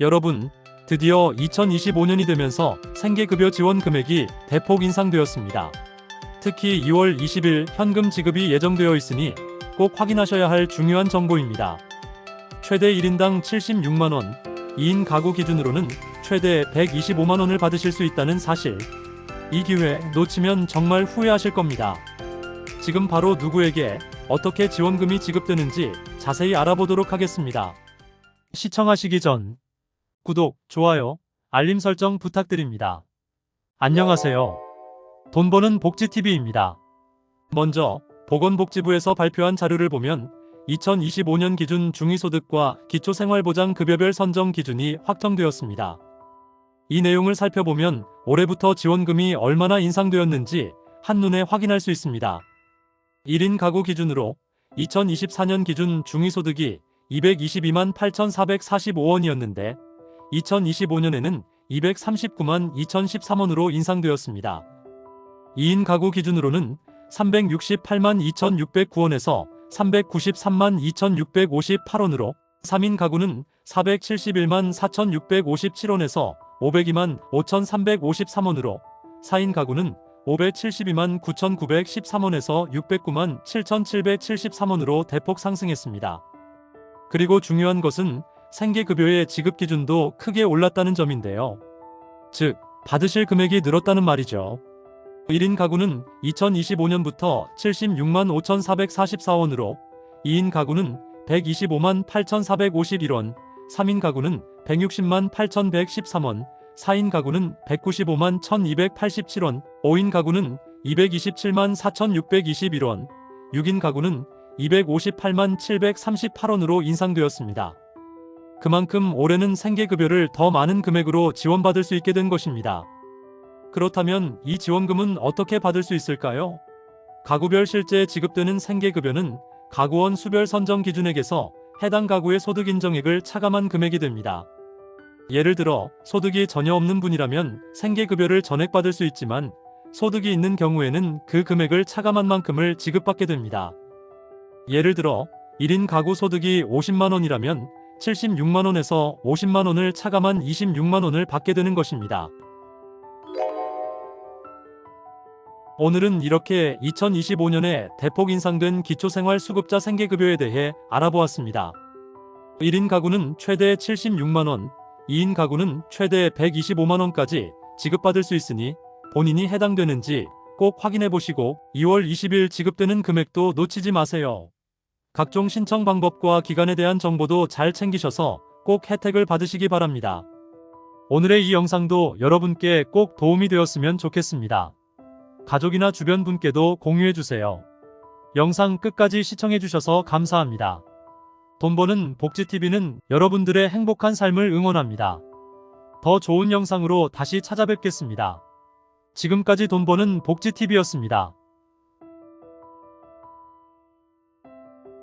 여러분, 드디어 2025년이 되면서 생계급여 지원 금액이 대폭 인상되었습니다. 특히 2월 20일 현금 지급이 예정되어 있으니 꼭 확인하셔야 할 중요한 정보입니다. 최대 1인당 76만원, 2인 가구 기준으로는 최대 125만원을 받으실 수 있다는 사실. 이 기회 놓치면 정말 후회하실 겁니다. 지금 바로 누구에게 어떻게 지원금이 지급되는지 자세히 알아보도록 하겠습니다. 시청하시기 전 구독, 좋아요, 알림 설정 부탁드립니다. 안녕하세요. 돈 버는 복지TV입니다. 먼저 보건복지부에서 발표한 자료를 보면 2025년 기준 중위소득과 기초생활보장급여별 선정 기준이 확정되었습니다. 이 내용을 살펴보면 올해부터 지원금이 얼마나 인상되었는지 한눈에 확인할 수 있습니다. 1인 가구 기준으로 2024년 기준 중위소득이 222만 8,445원이었는데 2025년에는 239만 2,013원으로 인상되었습니다. 2인 가구 기준으로는 368만 2,609원에서 393만 2,658원으로 3인 가구는 471만 4,657원에서 502만 5,353원으로 4인 가구는 572만 9,913원에서 609만 7,773원으로 대폭 상승했습니다. 그리고 중요한 것은 생계급여의 지급 기준도 크게 올랐다는 점인데요. 즉, 받으실 금액이 늘었다는 말이죠. 1인 가구는 2025년부터 76만 5,444원으로 2인 가구는 125만 8,451원, 3인 가구는 160만 8,113원, 4인 가구는 195만 1,287원, 5인 가구는 227만 4,621원, 6인 가구는 258만 738원으로 인상되었습니다. 그만큼 올해는 생계급여를 더 많은 금액으로 지원받을 수 있게 된 것입니다. 그렇다면 이 지원금은 어떻게 받을 수 있을까요? 가구별 실제 지급되는 생계급여는 가구원 수별 선정 기준액에서 해당 가구의 소득 인정액을 차감한 금액이 됩니다. 예를 들어 소득이 전혀 없는 분이라면 생계급여를 전액받을 수 있지만 소득이 있는 경우에는 그 금액을 차감한 만큼을 지급받게 됩니다. 예를 들어 1인 가구 소득이 50만 원이라면 76만 원에서 50만 원을 차감한 26만 원을 받게 되는 것입니다. 오늘은 이렇게 2025년에 대폭 인상된 기초생활수급자 생계급여에 대해 알아보았습니다. 1인 가구는 최대 76만원, 2인 가구는 최대 125만원까지 지급받을 수 있으니 본인이 해당되는지 꼭 확인해 보시고 2월 20일 지급되는 금액도 놓치지 마세요. 각종 신청 방법과 기간에 대한 정보도 잘 챙기셔서 꼭 혜택을 받으시기 바랍니다. 오늘의 이 영상도 여러분께 꼭 도움이 되었으면 좋겠습니다. 가족이나 주변 분께도 공유해 주세요. 영상 끝까지 시청해 주셔서 감사합니다. 돈 버는 복지TV는 여러분들의 행복한 삶을 응원합니다. 더 좋은 영상으로 다시 찾아뵙겠습니다. 지금까지 돈 버는 복지TV였습니다.